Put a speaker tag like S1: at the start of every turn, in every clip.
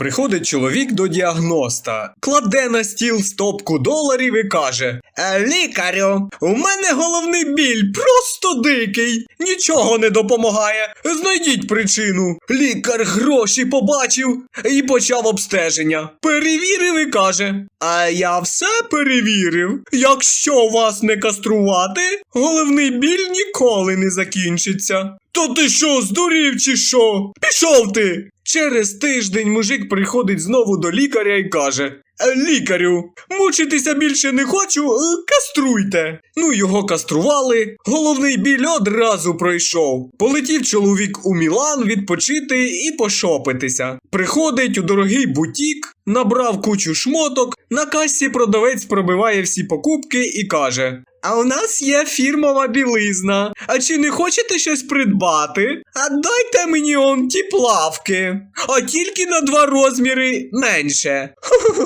S1: Приходить чоловік до діагноста, кладе на стіл стопку доларів і каже: «Е, Лікарю, у мене головний біль просто дикий, нічого не допомагає. Знайдіть причину. Лікар гроші побачив і почав обстеження. Перевірив і каже: А я все перевірив. Якщо вас не каструвати, головний біль ніколи не закінчиться. То ти що, здурів чи що? Пішов ти! Через тиждень мужик приходить знову до лікаря і каже: «Е, Лікарю, мучитися більше не хочу, е, каструйте. Ну, його кастрували, головний біль одразу пройшов. Полетів чоловік у Мілан відпочити і пошопитися. Приходить у дорогий бутік, набрав кучу шмоток, на касі продавець пробиває всі покупки і каже: А у нас є фірмова білизна. А чи не хочете щось придбати? А дайте мені он ті плавки. А тільки на два розміри менше.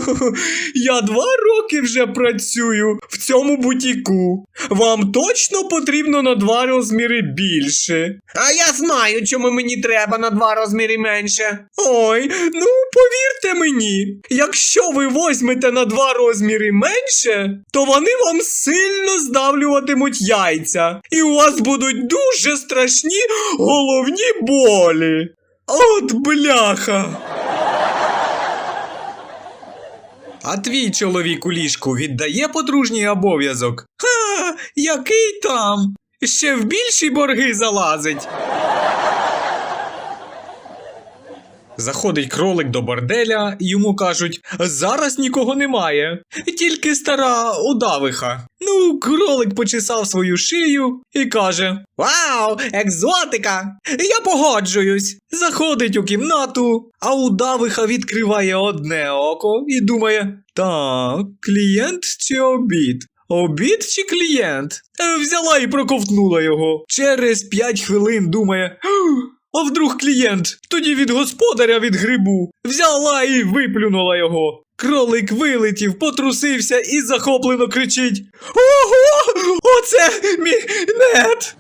S1: Я два роки вже працюю в цьому бутіку. Вам точно потрібно на два розміри більше. А я знаю, чому мені треба на два розміри менше. Ой, ну повірте мені, якщо ви возьмете на два розміри менше, то вони вам сильно здавлюватимуть яйця, і у вас будуть дуже страшні головні болі. От бляха. А твій чоловік у ліжку віддає подружній обов'язок? Ха, який там? Ще в більші борги залазить. Заходить кролик до борделя, йому кажуть: зараз нікого немає, тільки стара удавиха. Ну, кролик почесав свою шию і каже: Вау, екзотика! Я погоджуюсь. Заходить у кімнату, а удавиха відкриває одне око і думає: так, клієнт чи обід? Обід чи клієнт? Е, Взяла і проковтнула його. Через п'ять хвилин думає. А вдруг клієнт? Тоді від господаря від грибу. Взяла і виплюнула його. Кролик вилетів, потрусився і захоплено кричить: Ого! Оце мій нет!